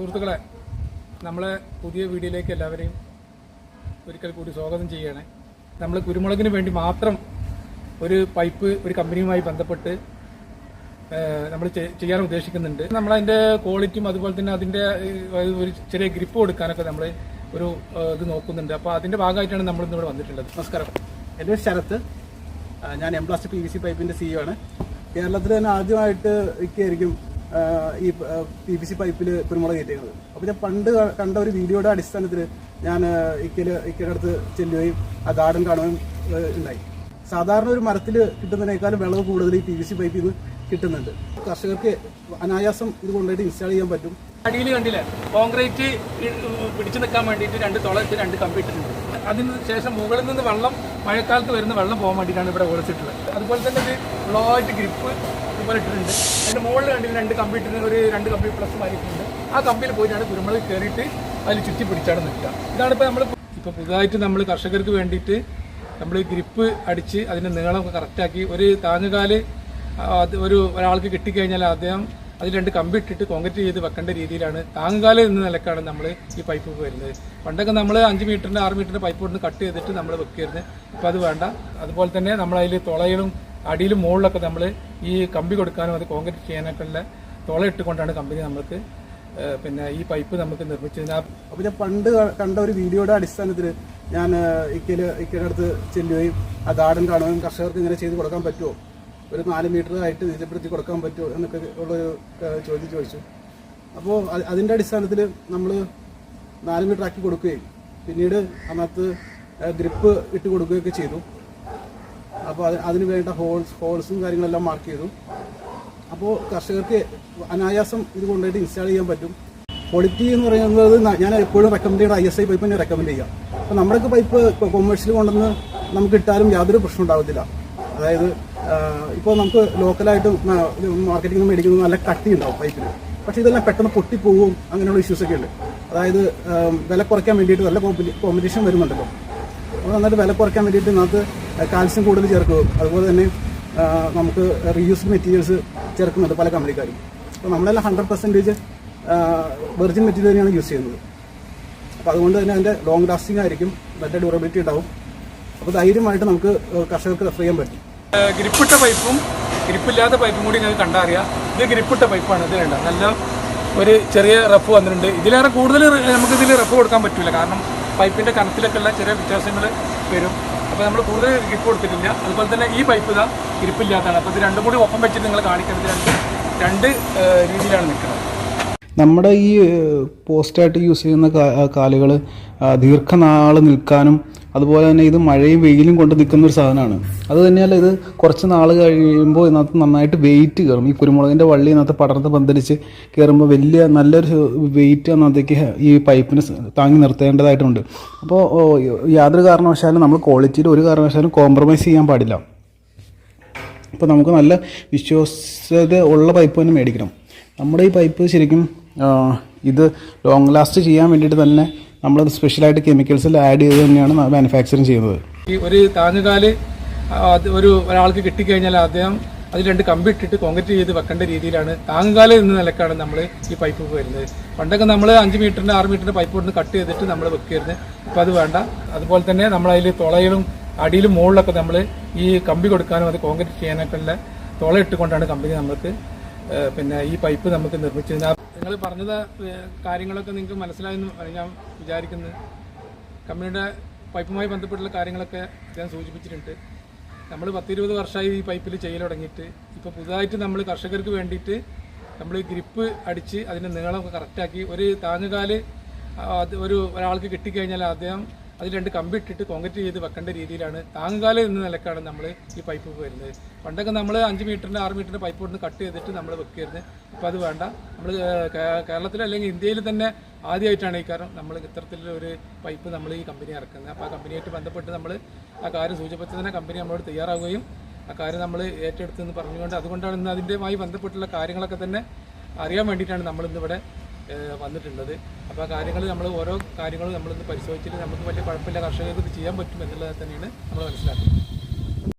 സുഹൃത്തുക്കളെ നമ്മളെ പുതിയ വീഡിയോയിലേക്ക് എല്ലാവരെയും ഒരിക്കൽ കൂടി സ്വാഗതം ചെയ്യണേ നമ്മൾ കുരുമുളകിന് വേണ്ടി മാത്രം ഒരു പൈപ്പ് ഒരു കമ്പനിയുമായി ബന്ധപ്പെട്ട് നമ്മൾ ചെയ്യാൻ ഉദ്ദേശിക്കുന്നുണ്ട്. നമ്മൾ അതിന്റെ ക്വാളിറ്റിയും അതുപോലെ തന്നെ അതിന്റെ ഒരു ചെറിയ ഗ്രിപ്പ് കൊടുക്കാനൊക്കെ നമ്മൾ ഒരു ഇത് നോക്കുന്നുണ്ട്. അപ്പോൾ അതിന്റെ ഭാഗമായിട്ടാണ് നമ്മൾ ഇന്നിവിടെ വന്നിട്ടുള്ളത്. നമസ്കാരം. എന്റെ പേര് ശരത്ത്. ഞാൻ എംപ്ലാസ്റ്റ് പി വി സി പൈപ്പിന്റെ സിഇഒ ആണ്. കേരളത്തിൽ തന്നെ ആദ്യമായിട്ട് ഒക്കെയായിരിക്കും ആ, ഈ പി പി സി പൈപ്പിൽ കുരുമുളക് കയറ്റിയത് അപ്പോൾ ഞാൻ പണ്ട് കണ്ട ഒരു വീഡിയോയുടെ അടിസ്ഥാനത്തിൽ ഞാൻ ഇക്കൽ ഇക്കയുടെ ചെല്ലുകയും ആ ഗാർഡൻ കാണുകയും ഉണ്ടായി. സാധാരണ ഒരു മരത്തിൽ കിട്ടുന്നതിനേക്കാളും വിളവ് കൂടുതൽ ഈ പി വി സി പൈപ്പിൽ നിന്ന് കിട്ടുന്നുണ്ട്. കർഷകർക്ക് അനായാസം ഇത് കൊണ്ടുപോയിട്ട് ഇൻസ്റ്റാൾ ചെയ്യാൻ പറ്റും. അടിയിൽ കണ്ടില്ലേ? കോൺക്രീറ്റ് പിടിച്ചു നിൽക്കാൻ വേണ്ടിയിട്ട് രണ്ട് തുളച്ച് രണ്ട് കമ്പി ഇട്ടിട്ടുണ്ട്. അതിന് ശേഷം മുകളിൽ നിന്ന് വെള്ളം മഴക്കാലത്ത് വരുന്ന വെള്ളം പോകാൻ വേണ്ടിയിട്ടാണ് ഇവിടെ ഒളിച്ചിട്ടുള്ളത് അതുപോലെ തന്നെ ഇത് ഫ്ലോ ആയിട്ട് ഗ്രിപ്പ് ഇതുപോലെ ഇട്ടിട്ടുണ്ട്. അതിന്റെ മുകളിൽ കണ്ടിട്ട് രണ്ട് കമ്പി ഇട്ടിട്ട് ഒരു രണ്ട് കമ്പി പ്ലസ് മാറിയിട്ടുണ്ട് ആ കമ്പിയിൽ പോയിട്ടാണ് കുരുമുളക് കയറിയിട്ട് അതിൽ ചുറ്റി പിടിച്ചാണ് നിൽക്കുക. ഇതാണ് ഇപ്പോൾ നമ്മൾ ഇപ്പോൾ പുതുതായിട്ട് നമ്മൾ കർഷകർക്ക് വേണ്ടിയിട്ട് നമ്മൾ ഗ്രിപ്പ് അടിച്ച് അതിന്റെ നീളം കറക്റ്റാക്കി ഒരു താങ്ങുകാൽ ഒരു ഒരാൾക്ക് കിട്ടിക്കഴിഞ്ഞാൽ അദ്ദേഹം അതിൽ രണ്ട് കമ്പി ഇട്ടിട്ട് കോൺക്രീറ്റ് ചെയ്ത് വെക്കേണ്ട രീതിയിലാണ്. താങ്ങുകാലം എന്ന നിലക്കാണ് നമ്മൾ ഈ പൈപ്പ് വരുന്നത്. പണ്ടൊക്കെ നമ്മൾ അഞ്ച് മീറ്ററിന്റെ ആറ് മീറ്ററിന്റെ പൈപ്പ് കൊണ്ട് കട്ട് ചെയ്തിട്ട് നമ്മൾ വെക്കുകയായിരുന്നു ഇപ്പം അത് വേണ്ട. അതുപോലെ തന്നെ നമ്മൾ അതിൽ തുളയിലും അടിയിലും മുകളിലൊക്കെ നമ്മൾ ഈ കമ്പി കൊടുക്കാനും അത് കോൺക്രീറ്റ് ചെയ്യാനൊക്കെ ഉള്ള തുള ഇട്ടുകൊണ്ടാണ് കമ്പനി നമുക്ക് പിന്നെ ഈ പൈപ്പ് നമുക്ക് നിർമ്മിച്ചത് അപ്പോൾ ഞാൻ പണ്ട് കണ്ട ഒരു വീഡിയോയുടെ അടിസ്ഥാനത്തിൽ ഞാൻ ഇക്കയിൽ ഇക്കയുടെ അടുത്ത് ചെല്ലുകയും ആ ഗാർഡൻ കാണുകയും കർഷകർക്ക് ഇങ്ങനെ ചെയ്ത് കൊടുക്കാൻ പറ്റുമോ? ഒരു നാല് മീറ്റർ ആയിട്ട് നിജപ്പെടുത്തി കൊടുക്കാൻ പറ്റുമോ എന്നൊക്കെ ഉള്ളൊരു ചോദ്യം ചോദിച്ചു. അപ്പോൾ അതിന്റെ അടിസ്ഥാനത്തിൽ നമ്മൾ നാല് മീറ്റർ ആക്കി കൊടുക്കുകയും പിന്നീട് അതിനകത്ത് ഗ്രിപ്പ് ഇട്ട് കൊടുക്കുകയൊക്കെ ചെയ്തു. അപ്പോൾ അത് അതിന് വേണ്ട ഹോൾസ് ഹോൾസും കാര്യങ്ങളെല്ലാം മാർക്ക് ചെയ്തു. അപ്പോൾ കർഷകർക്ക് അനായാസം ഇത് കൊണ്ടുപോയിട്ട് ഇൻസ്റ്റാൾ ചെയ്യാൻ പറ്റും. ക്വാളിറ്റി എന്ന് പറയുന്നത് ഞാൻ എപ്പോഴും റെക്കമെൻഡ് ചെയ്യുന്ന ഐ എസ് ഐ പൈപ്പ് തന്നെ റെക്കമെൻഡ് ചെയ്യുക. അപ്പോൾ നമ്മുടെയൊക്കെ പൈപ്പ് കൊമേഴ്ഷ്യൽ കൊണ്ടുവന്ന് നമുക്ക് ഇട്ടാലും യാതൊരു പ്രശ്നം ഉണ്ടാവത്തില്ല. അതായത് ഇപ്പോൾ നമുക്ക് ലോക്കലായിട്ട് മാർക്കറ്റിംഗ് മേടിക്കുന്നത് നല്ല കട്ടി ഉണ്ടാവും പൈപ്പിന് പക്ഷേ ഇതെല്ലാം പെട്ടെന്ന് പൊട്ടിപ്പോവും അങ്ങനെയുള്ള ഇഷ്യൂസ് ഒക്കെ ഉണ്ട്. അതായത് വില കുറയ്ക്കാൻ വേണ്ടിയിട്ട് നല്ല കോമ്പറ്റീഷൻ വരുന്നുണ്ടല്ലോ. അപ്പോൾ നന്നായിട്ട് വില കുറയ്ക്കാൻ വേണ്ടിയിട്ട് ഇതിനകത്ത് കാൽസ്യം കൂടുതൽ ചേർക്കും. അതുപോലെ തന്നെ നമുക്ക് റീയൂസ്ഡ് മെറ്റീരിയൽസ് ചേർക്കുന്നുണ്ട് പല കമ്പനിക്കാരും. അപ്പോൾ നമ്മളെല്ലാം ഹൺഡ്രഡ് പെർസെന്റേജ് വെർജിൻ മെറ്റീരിയൽ തന്നെയാണ് യൂസ് ചെയ്യുന്നത്. അപ്പോൾ അതുകൊണ്ട് തന്നെ അതിന്റെ ലോങ് ലാസ്റ്റിംഗ് ആയിരിക്കും നല്ല ഡ്യൂറബിലിറ്റി ഉണ്ടാവും. അപ്പോൾ ധൈര്യമായിട്ട് നമുക്ക് കർഷകർക്ക് റെഫർ ചെയ്യാൻ പറ്റും. ഗ്രിപ്പിട്ട പൈപ്പും ഗ്രിപ്പില്ലാത്ത പൈപ്പും കൂടി നിങ്ങൾക്ക് കണ്ടറിയാം. ഇത് ഗ്രിപ്പിട്ട പൈപ്പാണ്. ഇതിലുണ്ട് നല്ല ഒരു ചെറിയ റഫ് വന്നിട്ടുണ്ട്. ഇതിലേറെ കൂടുതൽ നമുക്ക് ഇതിൽ റഫ് കൊടുക്കാൻ പറ്റില്ല കാരണം പൈപ്പിന്റെ കനത്തിലൊക്കെ ഉള്ള ചെറിയ വ്യത്യാസങ്ങൾ വരും. അപ്പോൾ നമ്മൾ കൂടുതൽ ഗ്രിപ്പ് കൊടുത്തിട്ടില്ല. അതുപോലെ തന്നെ ഈ പൈപ്പ് ഇതാ ഗ്രിപ്പില്ലാത്തതാണ്. അപ്പോൾ ഇത് രണ്ടും കൂടി ഒപ്പം വെച്ചിട്ട് നിങ്ങൾ കാണിക്കുന്നത് രണ്ട് രണ്ട് രീതിയിലാണ് നിൽക്കുന്നത്. നമ്മുടെ ഈ പോസ്റ്റായിട്ട് യൂസ് ചെയ്യുന്ന കാലുകൾ ദീർഘനാൾ നിൽക്കാനും അതുപോലെ തന്നെ ഇത് മഴയും വെയിലും കൊണ്ട് നിൽക്കുന്ന ഒരു സാധനമാണ്. അത് തന്നെയല്ല ഇത് കുറച്ച് നാൾ കഴിയുമ്പോൾ ഇതിനകത്ത് നന്നായിട്ട് വെയിറ്റ് കയറും. ഈ കുരുമുളകിന്റെ വള്ളി ഇതിനകത്ത് പടർന്ന് പന്തലിച്ച് കയറുമ്പോൾ വലിയ നല്ലൊരു വെയിറ്റ് അതിനകത്തേക്ക് ഈ പൈപ്പിന് താങ്ങി നിർത്തേണ്ടതായിട്ടുണ്ട്. അപ്പോൾ യാതൊരു കാരണവശാലും നമ്മൾ ക്വാളിറ്റിയിൽ ഒരു കാരണവശാലും കോംപ്രമൈസ് ചെയ്യാൻ പാടില്ല. അപ്പോൾ നമുക്ക് നല്ല വിശ്വാസ്യത ഉള്ള പൈപ്പ് തന്നെ മേടിക്കണം. നമ്മുടെ ഈ പൈപ്പ് ശരിക്കും ഇത് ലോങ് ലാസ്റ്റ് ചെയ്യാൻ വേണ്ടിയിട്ട് തന്നെ നമ്മൾ സ്പെഷ്യലായിട്ട് കെമിക്കൽസിൽ ആഡ് ചെയ്ത് തന്നെയാണ് മാനുഫാക്ചറിങ് ചെയ്യുന്നത്. ഈ ഒരു താങ്ങുകാൽ ഒരു ഒരാൾക്ക് കിട്ടിക്കഴിഞ്ഞാൽ അദ്ദേഹം അതിൽ രണ്ട് കമ്പി ഇട്ടിട്ട് കോൺക്രീറ്റ് ചെയ്ത് വെക്കേണ്ട രീതിയിലാണ്. താങ്ങുകാൽ എന്ന നിലക്കാണ് നമ്മൾ ഈ പൈപ്പ് വരുന്നത്. പണ്ടൊക്കെ നമ്മൾ അഞ്ച് മീറ്ററിന്റെ ആറ് മീറ്ററിന്റെ പൈപ്പ് കൊണ്ട് കട്ട് ചെയ്തിട്ട് നമ്മൾ വെക്കുകയായിരുന്നു ഇപ്പം അത് വേണ്ട. അതുപോലെ തന്നെ നമ്മൾ അതിൽ തുളയിലും അടിയിലും മുകളിലൊക്കെ നമ്മൾ ഈ കമ്പി കൊടുക്കാനും അത് കോൺക്രീറ്റ് ചെയ്യാനൊക്കെ ഉള്ള തുള ഇട്ടുകൊണ്ടാണ് കമ്പനി ഏഹ്, പിന്നെ ഈ പൈപ്പ് നമുക്ക് നിർമ്മിച്ചു നിങ്ങൾ പറഞ്ഞത് കാര്യങ്ങളൊക്കെ നിങ്ങൾക്ക് മനസ്സിലായെന്ന് ഞാൻ വിചാരിക്കുന്നത് കമ്പനിയുടെ പൈപ്പുമായി ബന്ധപ്പെട്ടുള്ള കാര്യങ്ങളൊക്കെ ഞാൻ സൂചിപ്പിച്ചിട്ടുണ്ട്. നമ്മൾ പത്തിരുപത് വർഷമായി ഈ പൈപ്പിൽ ചെയ്യൽ തുടങ്ങിയിട്ട് ഇപ്പോൾ പുതുതായിട്ട് നമ്മൾ കർഷകർക്ക് വേണ്ടിയിട്ട് നമ്മൾ ഗ്രിപ്പ് അടിച്ച് അതിന്റെ നീളമൊക്കെ കറക്റ്റാക്കി ഒരു താങ്ങുകാൽ ഒരു ഒരാൾക്ക് കിട്ടിക്കഴിഞ്ഞാൽ അദ്ദേഹം അതിൽ രണ്ട് കമ്പി ഇട്ടിട്ട് കോൺക്രീറ്റ് ചെയ്ത് വെക്കേണ്ട രീതിയിലാണ്. താങ്ങുകാലം എന്ന നിലക്കാണ് നമ്മൾ ഈ പൈപ്പ് വരുന്നത്. പണ്ടൊക്കെ നമ്മൾ അഞ്ച് മീറ്ററിന്റെ ആറ് മീറ്ററിന്റെ പൈപ്പ് കൊണ്ട് കട്ട് ചെയ്തിട്ട് നമ്മൾ വെക്കുകയായിരുന്നു ഇപ്പം അത് വേണ്ട. നമ്മൾ കേരളത്തിൽ അല്ലെങ്കിൽ ഇന്ത്യയിൽ തന്നെ ആദ്യമായിട്ടാണ് ഈ കാരണം നമ്മൾ ഇത്തരത്തിലൊരു പൈപ്പ് നമ്മൾ ഈ കമ്പനി ഇറക്കുന്നത്. അപ്പോൾ ആ കമ്പനിയായിട്ട് ബന്ധപ്പെട്ട് നമ്മൾ ആ കാര്യം സൂചിപ്പിച്ച് തന്നെ കമ്പനി നമ്മളോട് തയ്യാറാവുകയും ആ കാര്യം നമ്മൾ ഏറ്റെടുത്തെന്ന് പറഞ്ഞുകൊണ്ട് അതുകൊണ്ടാണ് ഇന്ന് അതിന്റെമായി ബന്ധപ്പെട്ടുള്ള കാര്യങ്ങളൊക്കെ തന്നെ അറിയാൻ വേണ്ടിയിട്ടാണ് ഏഹ് വന്നിട്ടുള്ളത്. അപ്പോൾ ആ കാര്യങ്ങൾ നമ്മൾ ഓരോ കാര്യങ്ങളും നമ്മളിന്ന് പരിശോധിച്ചിട്ട് നമുക്ക് വലിയ കുഴപ്പമില്ല. കർഷകർക്ക് ഇത് ചെയ്യാൻ പറ്റും എന്നുള്ളത് തന്നെയാണ് നമ്മൾ മനസ്സിലാക്കുന്നത്.